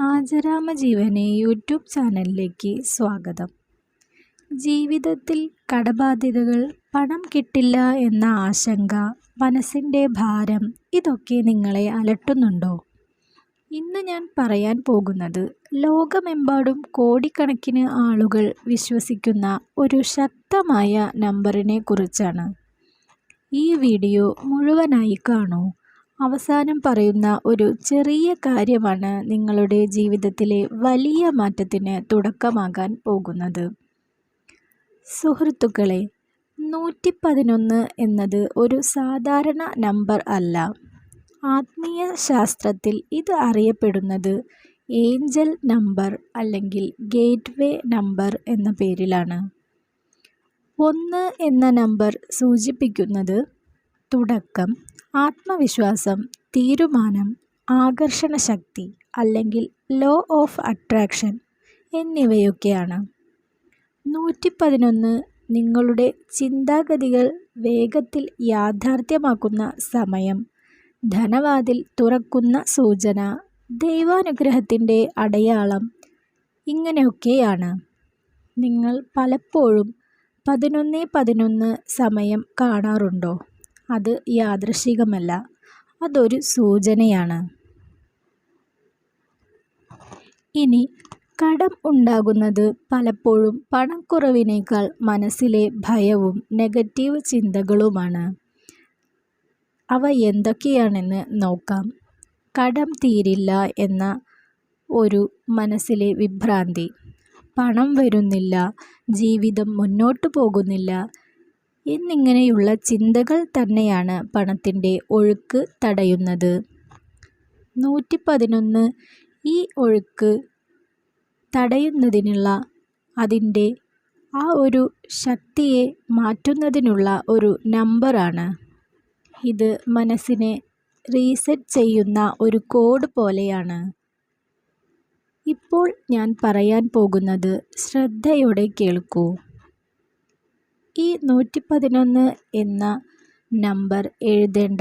ആചരാമജീവനെ YouTube ചാനലിലേക്ക് സ്വാഗതം. ജീവിതത്തിൽ കടബാധ്യതകൾ പണം കിട്ടില്ല എന്ന ആശങ്ക മനസ്സിന്റെ ഭാരം ഇതൊക്കെ നിങ്ങളെ അലട്ടുന്നുണ്ടോ? ഇന്ന് ഞാൻ പറയാൻ പോകുന്നത് ലോകമെമ്പാടും കോടിക്കണക്കിന് ആളുകൾ വിശ്വസിക്കുന്ന ഒരു ശക്തമായ നമ്പറിനെ കുറിച്ചാണ്. ഈ വീഡിയോ മുഴുവനായി കാണൂ. അവസാനം പറയുന്ന ഒരു ചെറിയ കാര്യമാണ് നിങ്ങളുടെ ജീവിതത്തിലെ വലിയ മാറ്റത്തിന് തുടക്കമാകാൻ പോകുന്നത്. സുഹൃത്തുക്കളെ നൂറ്റി പതിനൊന്ന് എന്നത് ഒരു സാധാരണ നമ്പർ അല്ല. ആത്മീയ ശാസ്ത്രത്തിൽ ഇത് അറിയപ്പെടുന്നത് ഏഞ്ചൽ നമ്പർ അല്ലെങ്കിൽ ഗേറ്റ്വേ നമ്പർ എന്ന പേരിലാണ്. ഒന്ന് എന്ന നമ്പർ സൂചിപ്പിക്കുന്നത് തുടക്കം ആത്മവിശ്വാസം തീരുമാനം ആകർഷണ ശക്തി അല്ലെങ്കിൽ ലോ ഓഫ് അട്രാക്ഷൻ എന്നിവയൊക്കെയാണ്. നൂറ്റി പതിനൊന്ന് നിങ്ങളുടെ ചിന്താഗതികൾ വേഗത്തിൽ യാഥാർത്ഥ്യമാക്കുന്ന സമയം ധനവാതിൽ തുറക്കുന്ന സൂചന ദൈവാനുഗ്രഹത്തിന്റെ അടയാളം ഇങ്ങനെയൊക്കെയാണ്. നിങ്ങൾ പലപ്പോഴും പതിനൊന്ന് പതിനൊന്ന് സമയം കാണാറുണ്ടോ? അത് യാദൃശികമല്ല. അതൊരു സൂചനയാണ്. ഇനി കടം ഉണ്ടാകുന്നത് പലപ്പോഴും പണക്കുറവിനേക്കാൾ മനസ്സിലെ ഭയവും നെഗറ്റീവ് ചിന്തകളുമാണ്. അവ എന്തൊക്കെയാണെന്ന് നോക്കാം. കടം തീരില്ല എന്ന ഒരു മനസ്സിലെ വിഭ്രാന്തി. പണം വരുന്നില്ല ജീവിതം മുന്നോട്ട് പോകുന്നില്ല എന്നിങ്ങനെയുള്ള ചിന്തകൾ തന്നെയാണ് പണത്തിന്റെ ഒഴുക്ക് തടയുന്നത്. നൂറ്റി പതിനൊന്ന് ഈ ഒഴുക്ക് തടയുന്നതിനുള്ള അതിന്റെ ആ ഒരു ശക്തിയെ മാറ്റുന്നതിനുള്ള ഒരു നമ്പറാണ്. ഇത് മനസ്സിനെ റീസെറ്റ് ചെയ്യുന്ന ഒരു കോഡ് പോലെയാണ്. ഇപ്പോൾ ഞാൻ പറയാൻ പോകുന്നത് ശ്രദ്ധയോടെ കേൾക്കൂ. ഈ നൂറ്റി പതിനൊന്ന് എന്ന നമ്പർ എഴുതേണ്ട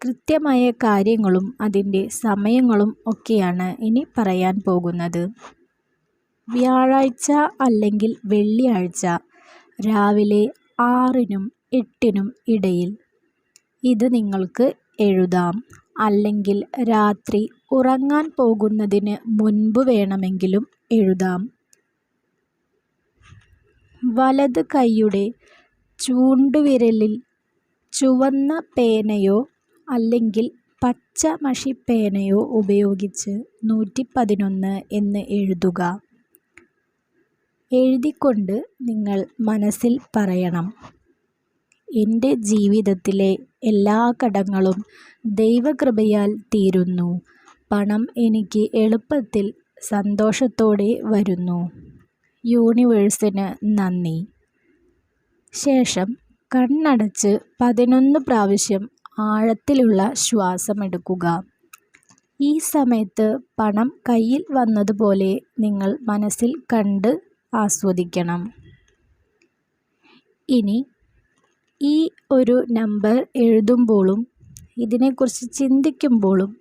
കൃത്യമായ കാര്യങ്ങളും അതിന്റെ സമയങ്ങളും ഒക്കെയാണ് ഇനി പറയാൻ പോകുന്നത്. വ്യാഴാഴ്ച അല്ലെങ്കിൽ വെള്ളിയാഴ്ച രാവിലെ ആറിനും എട്ടിനും ഇടയിൽ ഇത് നിങ്ങൾക്ക് എഴുതാം. അല്ലെങ്കിൽ രാത്രി ഉറങ്ങാൻ പോകുന്നതിന് മുൻപ് വേണമെങ്കിലും എഴുതാം. വലത് കൈയുടെ ചൂണ്ടുവിരലിൽ ചുവന്ന പേനയോ അല്ലെങ്കിൽ പച്ച മഷിപ്പേനയോ ഉപയോഗിച്ച് നൂറ്റി പതിനൊന്ന് എന്ന് എഴുതുക. എഴുതിക്കൊണ്ട് നിങ്ങൾ മനസ്സിൽ പറയണം. എന്റെ ജീവിതത്തിലെ എല്ലാ കടങ്ങളും ദൈവകൃപയാൽ തീരുന്നു. പണം എനിക്ക് എളുപ്പത്തിൽ സന്തോഷത്തോടെ വരുന്നു. യൂണിവേഴ്സിന് നന്ദി. ശേഷം കണ്ണടച്ച് പതിനൊന്ന് പ്രാവശ്യം ആഴത്തിലുള്ള ശ്വാസമെടുക്കുക. ഈ സമയത്ത് പണം കയ്യിൽ വന്നതുപോലെ നിങ്ങൾ മനസ്സിൽ കണ്ട് ആസ്വദിക്കണം. ഇനി ഈ ഒരു നമ്പർ എഴുതുമ്പോഴും ഇതിനെക്കുറിച്ച് ചിന്തിക്കുമ്പോഴും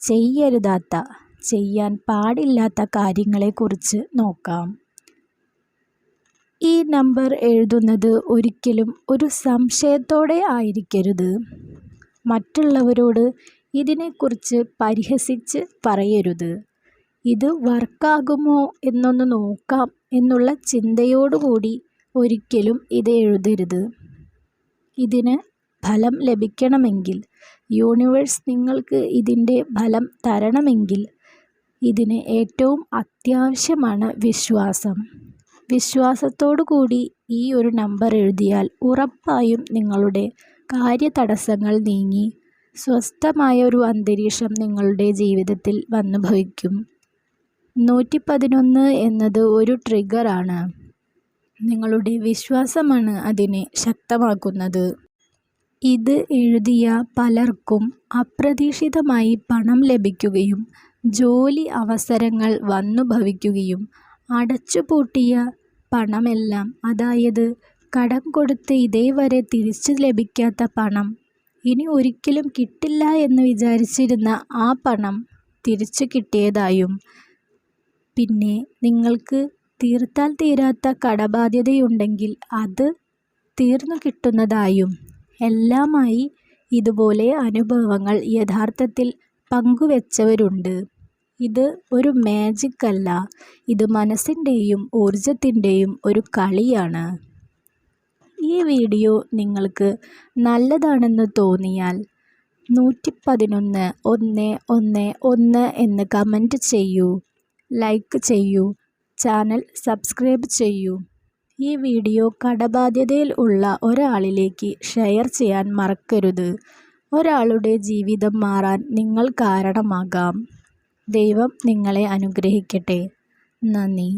ചെയ്യരുതാത്ത ചെയ്യാൻ പാടില്ലാത്ത കാര്യങ്ങളെക്കുറിച്ച് നോക്കാം. നമ്പർ എഴുതുന്നത് ഒരിക്കലും ഒരു സംശയത്തോടെ ആയിരിക്കരുത്. മറ്റുള്ളവരോട് ഇതിനെക്കുറിച്ച് പരിഹസിച്ച് പറയരുത്. ഇത് വർക്കാകുമോ എന്നൊന്ന് നോക്കാം എന്നുള്ള ചിന്തയോടുകൂടി ഒരിക്കലും ഇത് എഴുതരുത്. ഇതിന് ഫലം ലഭിക്കണമെങ്കിൽ യൂണിവേഴ്സ് നിങ്ങൾക്ക് ഇതിന്റെ ഫലം തരണമെങ്കിൽ ഇതിന് ഏറ്റവും അത്യാവശ്യമാണ് വിശ്വാസം. വിശ്വാസത്തോടു കൂടി ഈ ഒരു നമ്പർ എഴുതിയാൽ ഉറപ്പായും നിങ്ങളുടെ കാര്യതടസ്സങ്ങൾ നീങ്ങി സ്വസ്ഥമായ ഒരു അന്തരീക്ഷം നിങ്ങളുടെ ജീവിതത്തിൽ വന്നു ഭവിക്കും. നൂറ്റി പതിനൊന്ന് എന്നത് ഒരു ട്രിഗറാണ് നിങ്ങളുടെ വിശ്വാസമാണ് അതിനെ ശക്തമാക്കുന്നത്. ഇത് എഴുതിയ പലർക്കും അപ്രതീക്ഷിതമായി പണം ലഭിക്കുകയും ജോലി അവസരങ്ങൾ വന്നു ഭവിക്കുകയും അടച്ചുപൂട്ടിയ പണമെല്ലാം. അതായത് കടം കൊടുത്ത് ഇതേവരെ തിരിച്ചു ലഭിക്കാത്ത പണം. ഇനി ഒരിക്കലും കിട്ടില്ല എന്ന് വിചാരിച്ചിരുന്ന ആ പണം തിരിച്ചു കിട്ടിയതായും. പിന്നെ നിങ്ങൾക്ക് തീർത്താൽ തീരാത്ത കടബാധ്യതയുണ്ടെങ്കിൽ അത് തീർന്നു കിട്ടുന്നതായും. എല്ലാമായി ഇതുപോലെ അനുഭവങ്ങൾ യഥാർത്ഥത്തിൽ പങ്കുവെച്ചവരുണ്ട്. ഇത് ഒരു മാജിക് അല്ല ഇത് മനസ്സിന്റെയും ഊർജത്തിന്റെയും ഒരു കളിയാണ്. ഈ വീഡിയോ നിങ്ങൾക്ക് നല്ലതാണെന്ന് തോന്നിയാൽ നൂറ്റി പതിനൊന്ന് ഒന്ന് ഒന്ന് ഒന്ന് എന്ന് കമന്റ് ചെയ്യൂ ലൈക്ക് ചെയ്യൂ ചാനൽ സബ്സ്ക്രൈബ് ചെയ്യൂ. ഈ വീഡിയോ കടബാധ്യതയിൽ ഉള്ള ഒരാളിലേക്ക് ഷെയർ ചെയ്യാൻ മറക്കരുത്. ഒരാളുടെ ജീവിതം മാറാൻ നിങ്ങൾ കാരണമാകാം. ദൈവം നിങ്ങളെ അനുഗ്രഹിക്കട്ടെ. നന്ദി.